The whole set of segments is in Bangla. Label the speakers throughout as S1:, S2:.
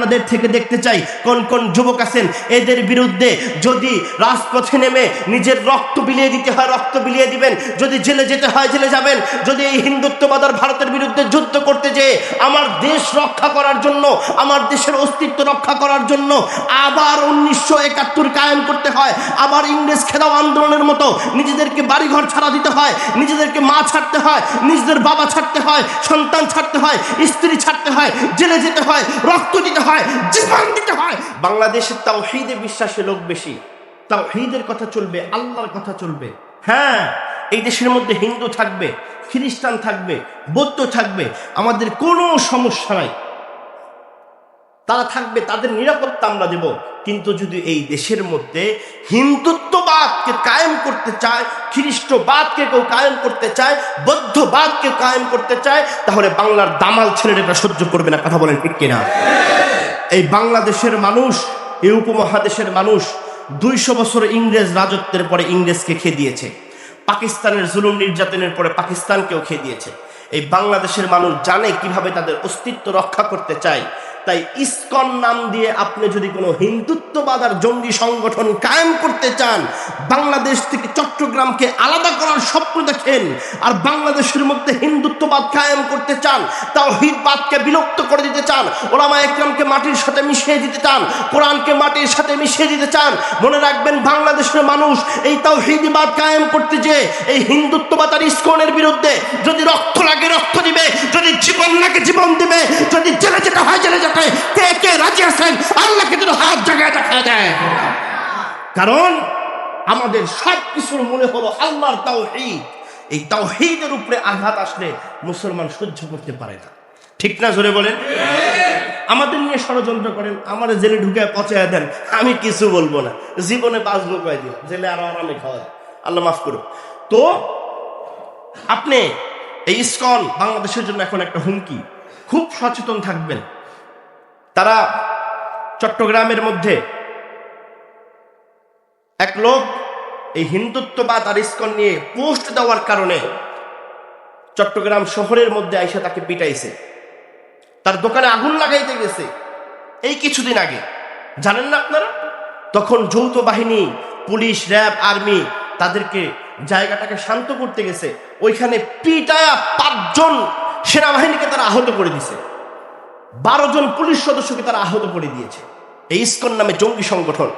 S1: আপনাদের থেকে দেখতে চাই কোন কোন যুবক আছেন। এদের বিরুদ্ধে যদি রাজপথে নেমে নিজের রক্ত বিলিয়ে দিতে হয়, রক্ত বিলিয়ে দিবেন। যদি জেলে যেতে হয়, জেলে যাবেন। যদি এই হিন্দুত্ববাদ আর ভারতের বিরুদ্ধে যুদ্ধ করতে যেয়ে আমার দেশ রক্ষা করার জন্য, আমার দেশের অস্তিত্ব রক্ষা করার জন্য আবার উনিশশো একাত্তর কায়েম করতে হয়, আবার ইংরেজ খেদাও আন্দোলনের মতো নিজেদেরকে বাড়িঘর ছাড়া দিতে হয়, নিজেদেরকে মা ছাড়তে হয়, নিজেদের বাবা ছাড়তে হয়, সন্তান ছাড়তে হয়, স্ত্রী ছাড়তে হয়, জেলে যেতে হয়, রক্ত দিতে হয়। দিতে হয়। তাও হৃদে বিশ্বাসী লোক বেশি। তাও হৃদের কথা চলবে, আল্লাহর কথা চলবে। হ্যাঁ এই দেশের মধ্যে হিন্দু থাকবে, খ্রিস্টান থাকবে, বৌদ্ধ থাকবে, আমাদের কোনো সমস্যা নাই। তারা থাকবে, তাদের নিরাপত্তা আমরা দেব। কিন্তু যদি এই দেশের মধ্যে হিন্দুত্ববাদকে কায়েম করতে চায়, খ্রিস্টবাদকে কেউ কায়েম করতে চায়, বৌদ্ধবাদকে কায়েম করতে চায়, তাহলে বাংলার দামাল ছেলেরা সহ্য করবে না, কথা বলেন ঠিক কিনা? এই বাংলাদেশের মানুষ, এই উপমহাদেশের মানুষ দুইশো বছর ইংরেজ রাজত্বের পরে ইংরেজকে খেয়ে দিয়েছে। পাকিস্তানের জুলুম নির্যাতনের পরে পাকিস্তানকেও খেয়ে দিয়েছে। এই বাংলাদেশের মানুষ জানে কীভাবে তাদের অস্তিত্ব রক্ষা করতে চায়। তাই ইসকন নাম দিয়ে আপনি যদি কোনো হিন্দুত্ববাদ আর জঙ্গি সংগঠন কায়েম করতে চান, বাংলাদেশ থেকে চট্টগ্রামকে আলাদা করার স্বপ্ন দেখেন আর বাংলাদেশের মধ্যে হিন্দুত্ববাদ কায়েম করতে চান তাও হিদবাদকে বিলুপ্ত করে দিতে চান, ওলামা একরামকে মাটির সাথে মিশিয়ে দিতে চান, কোরআনকে মাটির সাথে মিশিয়ে দিতে চান, মনে রাখবেন বাংলাদেশের মানুষ এই তাও হিদিবাদ কায়েম করতে যে এই হিন্দুত্ববাদ আর ইস্কনের বিরুদ্ধে যদি রক্ত লাগে রক্ত দিবে, যদি জীবন লাগে জীবন দিবে। যদি জেলে যেতে হয়, জেলে যেতে। কে কে রাজি আছেন? আল্লাহকে যদি হাত জায়গায় দেখা দেয়। কারণ আমাদের সব কিছুর মনে হলো আল্লাহর তাওহীদ। এই তাওহীদের উপরে আঘাত আসলে মুসলমান সহ্য করতে পারে না। ঠিক না, জোরে বলেন? আমাদের নিয়ে ষড়যন্ত্র করেন আমার জেলে ঢুকে পচায় দেন। আমি কিছু বলব না। জীবনে বাঁচবো কয়দিন জেলে আরও আরামে খাওয়া আল্লাহ মাফ করুন তো আপনি এই ইস্কন বাংলাদেশের জন্য এখন একটা হুমকি। খুব সচেতন থাকবেন। তারা চট্টগ্রামের মধ্যে এক লোক এই হিন্দুত্ববাদ আর ইস্কন নিয়ে পোস্ট দেওয়ার কারণে চট্টগ্রাম শহরের মধ্যে আইসে তাকে পিটাইছে। তার দোকানে আগুন লাগাইতে গেছে। এই কিছুদিন আগে। জানেন না আপনারা? তখন যৌথ বাহিনী, পুলিশ, র্যাব, আর্মি তাদেরকে জায়গাটাকে শান্ত করতে গেছে। ওইখানে পিটায়া পাঁচজন সেনাবাহিনীকে তারা আহত করে দিছে বারো জন পুলিশ সদস্যকে তারা আহত করে দিয়েছে। এই ইস্কন নামে জঙ্গি সংগঠন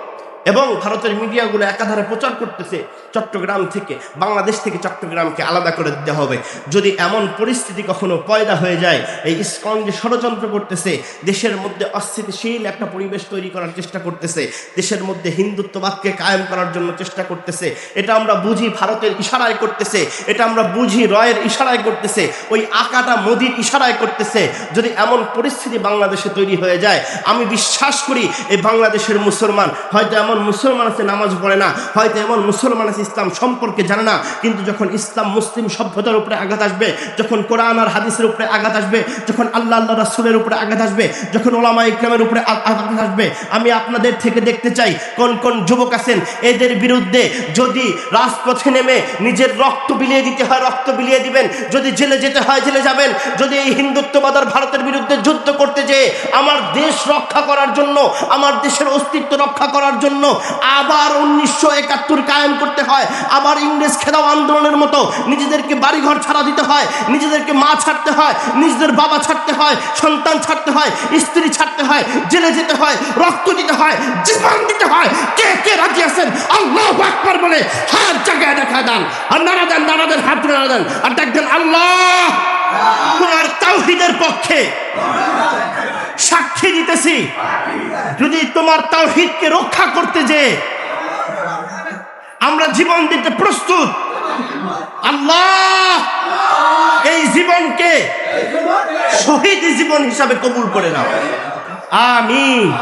S1: এবং ভারতের মিডিয়াগুলো একাধারে প্রচার করতেছে চট্টগ্রাম থেকে, বাংলাদেশ থেকে চট্টগ্রামকে আলাদা করে দিতে হবে। যদি এমন পরিস্থিতি কখনো পয়দা হয়ে যায়, এই ইস্কন যে ষড়যন্ত্র করতেছে, দেশের মধ্যে অস্থিতিশীল একটা পরিবেশ তৈরি করার চেষ্টা করতেছে, দেশের মধ্যে হিন্দুত্ববাদকে কায়েম করার জন্য চেষ্টা করতেছে, এটা আমরা বুঝি ভারতের ইশারায় করতেছে, এটা আমরা বুঝি রয়ের ইশারায় করতেছে, ওই আকাটা মোদির ইশারায় করতেছে। যদি এমন পরিস্থিতি বাংলাদেশে তৈরি হয়ে যায়, আমি বিশ্বাস করি এই বাংলাদেশের মুসলমান হয়তো এমন মুসলমান আছে নামাজ পড়ে না, হয়তো এমন মুসলমান আছে ইসলাম সম্পর্কে জানে না, কিন্তু যখন ইসলাম মুসলিম সভ্যতার উপরে আঘাত আসবে, যখন কোরআন আর হাদিসের উপরে আঘাত আসবে, যখন আল্লাহ আল্লাহ রাসুলের উপরে আঘাত আসবে, যখন ওলামা ইকরামের উপরে আঘাত আসবে, আমি আপনাদের থেকে দেখতে চাই কোন কোন যুবক আছেন, এদের বিরুদ্ধে যদি রাজপথে নেমে নিজের রক্ত বিলিয়ে দিতে হয়, রক্ত বিলিয়ে দিবেন, যদি জেলে যেতে হয়, জেলে যাবেন, যদি এই হিন্দুত্ববাদ আর ভারতের বিরুদ্ধে যুদ্ধ করতে যেয়ে আমার দেশ রক্ষা করার জন্য, আমার দেশের অস্তিত্ব রক্ষা করার জন্য আবার উনিশশো একাত্তর কায়েম করতে হয়। আবার ইংরেজ খেদাও আন্দোলনের মতো নিজেদেরকে বাড়িঘর ছাড়া দিতে হয়, নিজেদেরকে মা ছাড়তে হয়, নিজেদের বাবা ছাড়তে হয়, সন্তান ছাড়তে হয়, স্ত্রী ছাড়তে হয়, জেলে যেতে হয়, রক্ত দিতে হয়, জীবন দিতে হয়। কে কে রাজি আছেন? আল্লাহ আকবার বলে, হাত জায়গায় দেখা দেন। আর নাড়া দেন নাড়া দেন, হাত নাড়া দেন। আর দেখবেন আল্লাহ তোমার তাওহিদের পক্ষে সাক্ষী দিতেছি। যদি তোমার তাওহিদকে রক্ষা করতে যে আমরা জীবন দিতে প্রস্তুত, আল্লাহ এই জীবনকে শহীদ জীবন হিসাবে কবুল করে নাও। আমিন।